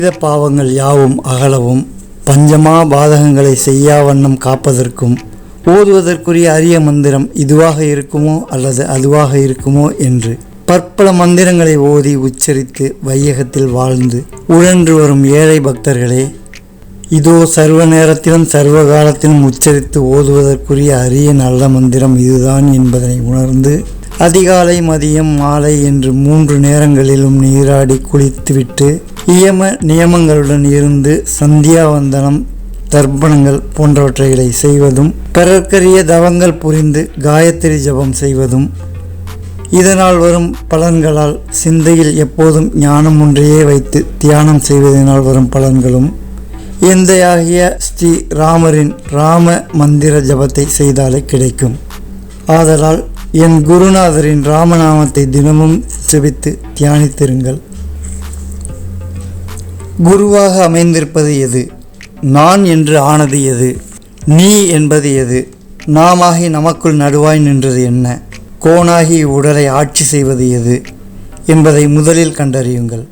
செய்த பாவங்கள் யாவும் அகலவும் பஞ்சமா பாதகங்களை செய்யா வண்ணம் காப்பதற்கும் ஓதுவதற்குரிய அரிய மந்திரம் இதுவாக இருக்குமோ அல்லது அதுவாக இருக்குமோ என்று பற்பல மந்திரங்களை ஓதி உச்சரித்து வையகத்தில் வாழ்ந்து உழன்று வரும் ஏழை பக்தர்களே இதோ சர்வ நேரத்திலும் சர்வ காலத்திலும் உச்சரித்து ஓதுவதற்குரிய அரிய நல்ல மந்திரம் இதுதான் என்பதனை உணர்ந்து அதிகாலை மதியம் மாலை என்று மூன்று நேரங்களிலும் நீராடி குளித்துவிட்டு இயம நியமங்களுடன் இருந்து சந்தியாவந்தனம் தர்ப்பணங்கள் போன்றவற்றைகளை செய்வதும் பிறர்க்கரிய தவங்கள் புரிந்து காயத்ரி ஜபம் செய்வதும் இதனால் வரும் பலன்களால் சிந்தையில் எப்போதும் ஞானம் ஒன்றையே வைத்து தியானம் செய்வதனால் வரும் பலன்களும் எந்தையாகிய ஸ்ரீ ராமரின் ராம மந்திர ஜபத்தை செய்தாலே கிடைக்கும். ஆதலால் என் குருநாதரின் ராமநாமத்தை தினமும் செபித்து தியானித்திருங்கள். குருவாக அமைந்திருப்பது எது? நான் என்று ஆனது எது? நீ என்பது எது? நாமாகி நமக்குள் நடுவாய் நின்றது என்ன? கோணாகி உடலை ஆட்சி செய்வது எது? என்பதை முதலில் கண்டறியுங்கள்.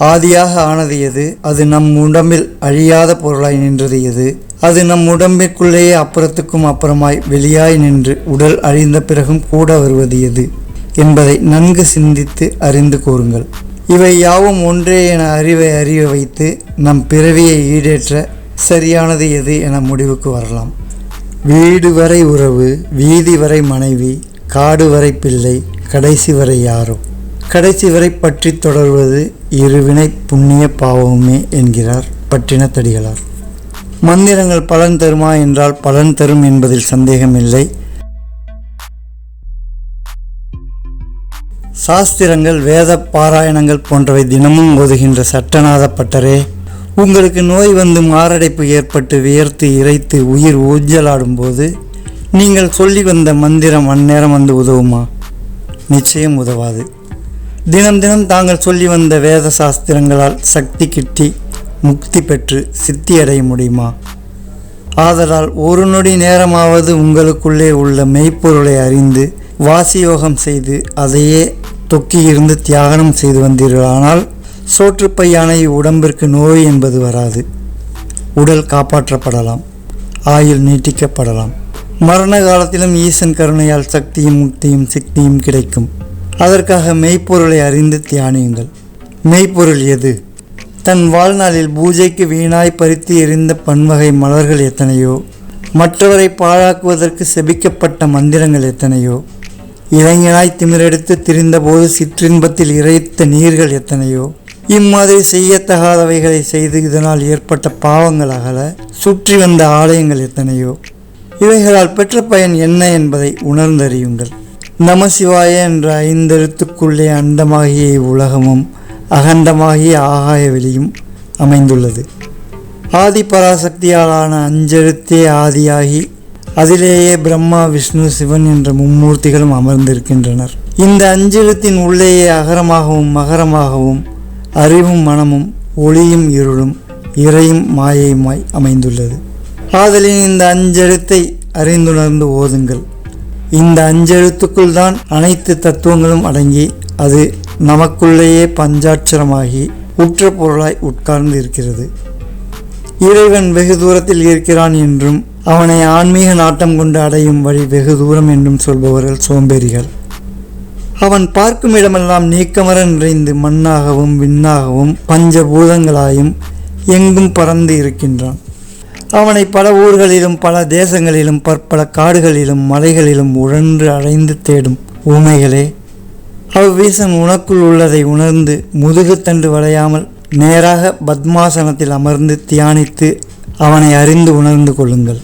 ஆதியாக ஆனது எது? அது நம் உடம்பில் அழியாத பொருளாய் நின்றது எது? அது நம் உடம்பிற்குள்ளேயே அப்புறத்துக்கும் அப்புறமாய் வெளியாய் நின்று உடல் அழிந்த பிறகும் கூட வருவது எது? என்பதை நன்கு சிந்தித்து அறிந்து கூறுங்கள். இவை யாவும் ஒன்றே என அறிவை அறிய வைத்து நம் பிறவியை ஈடேற்ற சரியானது எது என முடிவுக்கு வரலாம். வீடு வரை உறவு வீதி வரை மனைவி காடு வரை பிள்ளை கடைசி வரை யாரோ. கடைசி வரை பற்றி தொடர்வது இருவினை புண்ணிய பாவமுமே என்கிறார் பட்டினத்தடிகளார். மந்திரங்கள் பலன் தருமா என்றால் பலன் தரும் என்பதில் சந்தேகமில்லை. சாஸ்திரங்கள் வேத பாராயணங்கள் போன்றவை தினமும் ஓதுகின்ற சட்டநாத பட்டரே உங்களுக்கு நோய் வந்து மாரடைப்பு ஏற்பட்டு வியர்த்து இறைத்து உயிர் ஊஞ்சலாடும் போது நீங்கள் சொல்லி வந்த மந்திரம் அந்நேரம் வந்து உதவுமா? நிச்சயம் உதவாது. தினம் தினம் தாங்கள் சொல்லி வந்த வேத சாஸ்திரங்களால் சக்தி கிட்டி முக்தி பெற்று சித்தியடைய முடியுமா? ஆதலால் ஒரு நொடி நேரமாவது உங்களுக்குள்ளே உள்ள மெய்ப்பொருளை அறிந்து வாசியோகம் செய்து அதையே தொக்கியிருந்து தியாகனம் செய்து வந்தீர்களானால் சோற்றுப்பையான உடம்பிற்கு நோய் என்பது வராது. உடல் காப்பாற்றப்படலாம். ஆயுள் நீட்டிக்கப்படலாம். மரண காலத்திலும் ஈசன் கருணையால் சக்தியும் முக்தியும் சிக்தியும் கிடைக்கும். அதற்காக மெய்ப்பொருளை அறிந்து தியானியுங்கள். மெய்ப்பொருள் எது? தன் வாழ்நாளில் பூஜைக்கு வீணாய் பறித்து எறிந்த பன்வகை மலர்கள் எத்தனையோ? மற்றவரை பாழாக்குவதற்கு செபிக்கப்பட்ட மந்திரங்கள் எத்தனையோ? இளைஞனாய் திமிரெடுத்து திரிந்தபோது சிற்றின்பத்தில் இறைத்த நீர்கள் எத்தனையோ? இம்மாதிரி செய்யத்தகாதவைகளை செய்து இதனால் ஏற்பட்ட பாவங்கள் அகல சுற்றி வந்த ஆலயங்கள் எத்தனையோ? இவைகளால் பெற்ற பயன் என்ன என்பதை உணர்ந்தறியுங்கள். நமசிவாய என்ற ஐந்தெழுத்துக்குள்ளே அண்டமாகிய உலகமும் அகண்டமாகிய ஆகாய வெளியும் அமைந்துள்ளது. ஆதி பராசக்தியாலான அஞ்செழுத்தே ஆதியாகி அதிலேயே பிரம்மா விஷ்ணு சிவன் என்ற மும்மூர்த்திகளும் அமர்ந்திருக்கின்றனர். இந்த அஞ்செழுத்தின் உள்ளேயே அகரமாகவும் மகரமாகவும் அறிவும் மனமும் ஒளியும் இருளும் இறையும் மாயையுமாய் அமைந்துள்ளது. ஆதலின் இந்த அஞ்செழுத்தை அறிந்துணர்ந்து ஓதுங்கள். இந்த அஞ்செழுத்துக்குள் தான் அனைத்து தத்துவங்களும் அடங்கி அது நமக்குள்ளேயே பஞ்சாட்சரமாகி உற்ற பொருளாய் உட்கார்ந்து இருக்கிறது. இறைவன் வெகு தூரத்தில் இருக்கிறான் என்றும் அவனை ஆன்மீக நாட்டம் கொண்டு அடையும் வழி வெகு தூரம் என்றும் சொல்பவர்கள் சோம்பேறிகள். அவன் பார்க்கும் இடமெல்லாம் நீக்கமர நிறைந்து மண்ணாகவும் விண்ணாகவும் பஞ்சபூதங்களாயும் எங்கும் பறந்து இருக்கின்றான். அவனை பல ஊர்களிலும் பல தேசங்களிலும் பற்பல காடுகளிலும் மலைகளிலும் உழன்று அடைந்து தேடும் ஊமைகளே. அவ்வீசன் உனக்குள் உள்ளதை உணர்ந்து முதுகுத்தண்டு வளையாமல் நேராக பத்மாசனத்தில் அமர்ந்து தியானித்து அவனை அறிந்து உணர்ந்து கொள்ளுங்கள்.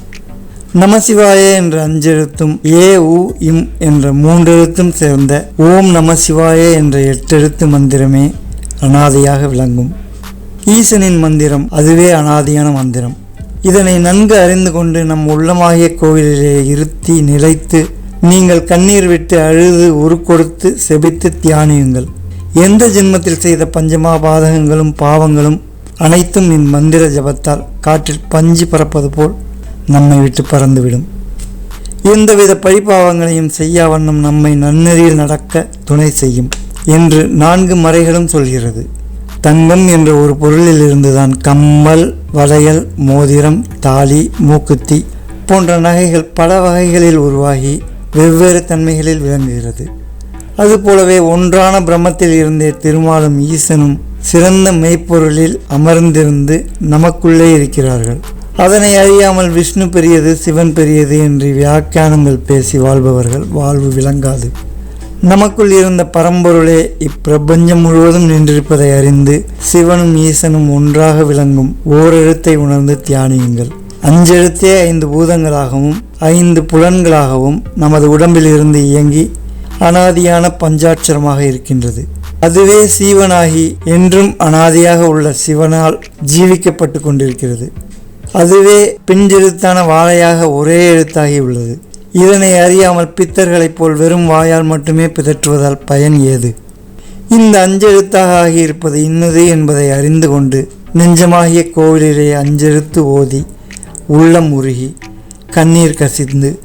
நமசிவாயே என்ற அஞ்செழுத்தும் ஏ உ இம் என்ற மூன்றெழுத்தும் சேர்ந்த ஓம் நமசிவாயே என்ற எட்டெழுத்து மந்திரமே அனாதையாக விளங்கும். ஈசனின் மந்திரம் அதுவே அனாதியான மந்திரம். இதனை நன்கு அறிந்து கொண்டு நம் உள்ளமாகிய கோவிலிலே இருத்தி நிலைத்து நீங்கள் கண்ணீர் விட்டு அழுது உருக்கொடுத்து செபித்து தியானியுங்கள். எந்த ஜென்மத்தில் செய்த பஞ்சமா பாதகங்களும் பாவங்களும் அனைத்தும் என் மந்திர ஜபத்தால் காற்றில் பஞ்சு பறப்பது போல் நம்மை விட்டு பறந்துவிடும். எந்தவித பழிபாவங்களையும் செய்யா வண்ணம் நம்மை நன்னெறியில் நடக்க துணை செய்யும் என்று நான்கு மறைகளும் சொல்கிறது. தங்கம் என்ற ஒரு பொருளில் இருந்துதான் கம்மல் வளையல் மோதிரம் தாலி மூக்குத்தி போன்ற நகைகள் பல வகைகளில் உருவாகி வெவ்வேறு தன்மைகளில் விளங்குகிறது. அதுபோலவே ஒன்றான பிரம்மத்தில் இருந்தே திருமாலும் ஈசனும் சிறந்த மெய்ப்பொருளில் அமர்ந்திருந்து நமக்குள்ளே இருக்கிறார்கள். அதனை அறியாமல் விஷ்ணு பெரியது சிவன் பெரியது என்று வியாக்கியானங்கள் பேசி வாழ்பவர்கள் வாழ்வு விளங்காது. நமக்குள் இருந்த பரம்பொருளே இப்பிரபஞ்சம் முழுவதும் நின்றிருப்பதை அறிந்து சிவனும் ஈசனும் ஒன்றாக விளங்கும் ஓரெழுத்தை உணர்ந்து தியானியுங்கள். அஞ்செழுத்தே ஐந்து பூதங்களாகவும் ஐந்து புலன்களாகவும் நமது உடம்பில் இருந்து இயங்கி அனாதியான பஞ்சாட்சரமாக இருக்கின்றது. அதுவே சீவனாகி என்றும் அனாதியாக உள்ள சிவனால் ஜீவிக்கப்பட்டு கொண்டிருக்கிறது. அதுவே பிஞ்செழுத்தான வாழையாக ஒரே எழுத்தாகி உள்ளது. இதனை அறியாமல் பித்தர்களைப் போல் வெறும் வாயால் மட்டுமே பிதற்றுவதால் பயன் ஏது? இந்த அஞ்செழுத்தாக ஆகியிருப்பது இன்னது என்பதை அறிந்து கொண்டு நெஞ்சமாகிய கோவிலிலே அஞ்செழுத்து ஓதி உள்ளம் உருகி கண்ணீர் கசிந்து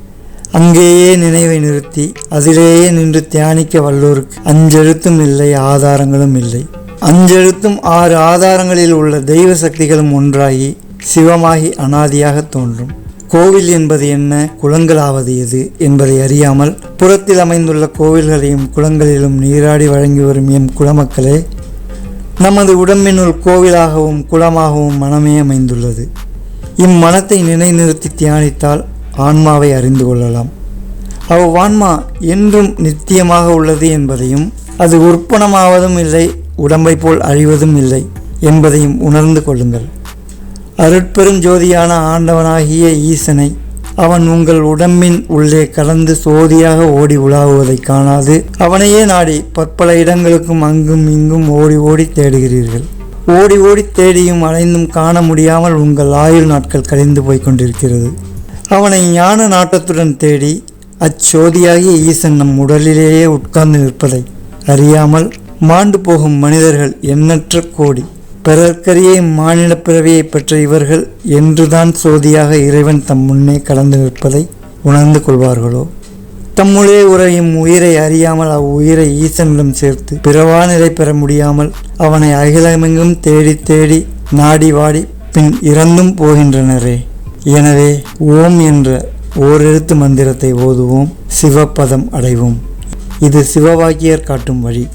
அங்கேயே நினைவை நிறுத்தி அதிலேயே நின்று தியானிக்க வல்லோருக்கு அஞ்செழுத்தும் இல்லை ஆதாரங்களும் இல்லை. அஞ்செழுத்தும் ஆறு ஆதாரங்களில் உள்ள தெய்வ சக்திகளும் ஒன்றாகி சிவமாகி அனாதியாக தோன்றும். கோவில் என்பது என்ன? குளங்களாவது எது? என்பதை அறியாமல் புறத்தில் அமைந்துள்ள கோவில்களையும் குளங்களிலும் நீராடி வழங்கி வரும் எம் குளமக்களே நமது உடம்பினுள் கோவிலாகவும் குளமாகவும் மனமே அமைந்துள்ளது. இம்மனத்தை நிலைநிறுத்தி தியானித்தால் ஆன்மாவை அறிந்து கொள்ளலாம். அவ்வான்மா என்றும் நித்தியமாக உள்ளது என்பதையும் அது உற்பணமாவதும் இல்லை உடம்பை போல் அழிவதும் இல்லை என்பதையும் உணர்ந்து கொள்ளுங்கள். அருட்பெரும் ஜோதியான ஆண்டவனாகிய ஈசனை அவன் உங்கள் உடம்பின் உள்ளே கலந்து சோதியாக ஓடி உலாவுவதைக் காணாது. அவனையே நாடி பற்பல இடங்களுக்கும் அங்கும் இங்கும் ஓடி ஓடி தேடுகிறீர்கள். ஓடி ஓடி தேடியும் அலைந்தும் காண முடியாமல் உங்கள் ஆயுள் நாட்கள் கழிந்து போய் கொண்டிருக்கிறது. அவனை ஞான நாட்டத்துடன் தேடி அச்சோதியாகிய ஈசன் நம் உடலிலேயே உட்கார்ந்து நிற்பதை அறியாமல் மாண்டு போகும் மனிதர்கள் எண்ணற்ற கோடி. பிறர்க்கரிய மாநில பிறவியை பெற்ற இவர்கள் என்றுதான் சோதியாக இறைவன் தம் முன்னே கலந்து நிற்பதை உணர்ந்து கொள்வார்களோ? தம்முளே உறையும் உயிரை அறியாமல் அவ்வுயிரை ஈசனிடம் சேர்த்து பிறவா நிலை பெற முடியாமல் அவனை அகிலமெங்கும் தேடி தேடி நாடி வாடி பின் இறந்தும் போகின்றனரே. எனவே ஓம் என்ற ஓரெழுத்து மந்திரத்தை ஓதுவோம். சிவபதம் அடைவோம். இது சிவவாக்கியர் காட்டும் வழி.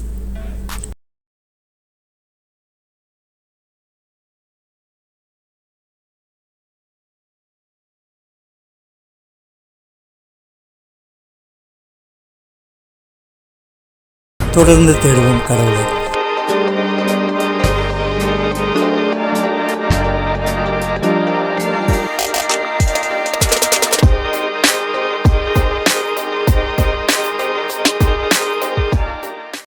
தொடர்ந்து தேடுவோம் கடவுளை.